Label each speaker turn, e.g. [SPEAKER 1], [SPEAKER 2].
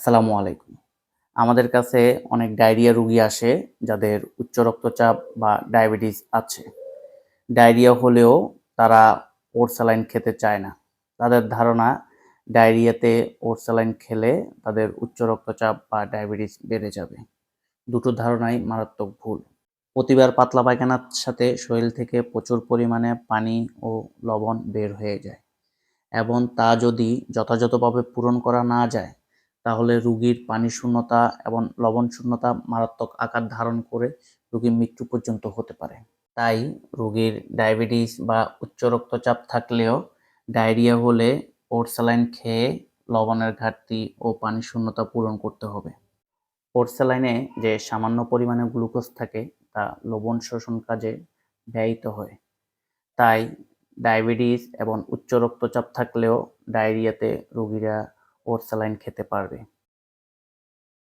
[SPEAKER 1] আসসালামু আলাইকুম। আমাদের কাছে অনেক ডায়রিয়া রুগী আসে যাদের উচ্চ রক্তচাপ বা ডায়াবেটিস আছে। ডায়রিয়া হলেও তারা ওর স্যালাইন খেতে চায় না। তাদের ধারণা, ডায়রিয়াতে ওর স্যালাইন খেলে তাদের উচ্চ রক্তচাপ বা ডায়াবেটিস বেড়ে যাবে। দুটো ধারণাই মারাত্মক ভুল। প্রতিবার পাতলা পায়খানার সাথে শরীর থেকে প্রচুর পরিমাণে পানি ও লবণ বের হয়ে যায় এবং তা যদি যথাযথভাবে পূরণ করা না যায় তাহলে রোগীর পানি শূন্যতা এবং লবণ শূন্যতা মারাত্মক আকার ধারণ করে রোগীর মৃত্যু পর্যন্ত হতে পারে। তাই রোগীর ডায়াবেটিস বা উচ্চ রক্তচাপ থাকলেও ডায়রিয়া হলে ওর স্যালাইন খেয়ে লবণের ঘাটতি ও পানি শূন্যতা পূরণ করতে হবে। ওর স্যালাইনে যে সামান্য পরিমাণে গ্লুকোজ থাকে তা লবণ শোষণ কাজে ব্যয়িত হয়। তাই ডায়াবেটিস এবং উচ্চ রক্তচাপ থাকলেও ডায়রিয়াতে রোগীরা ওর স্যালাইন খেতে পারবে।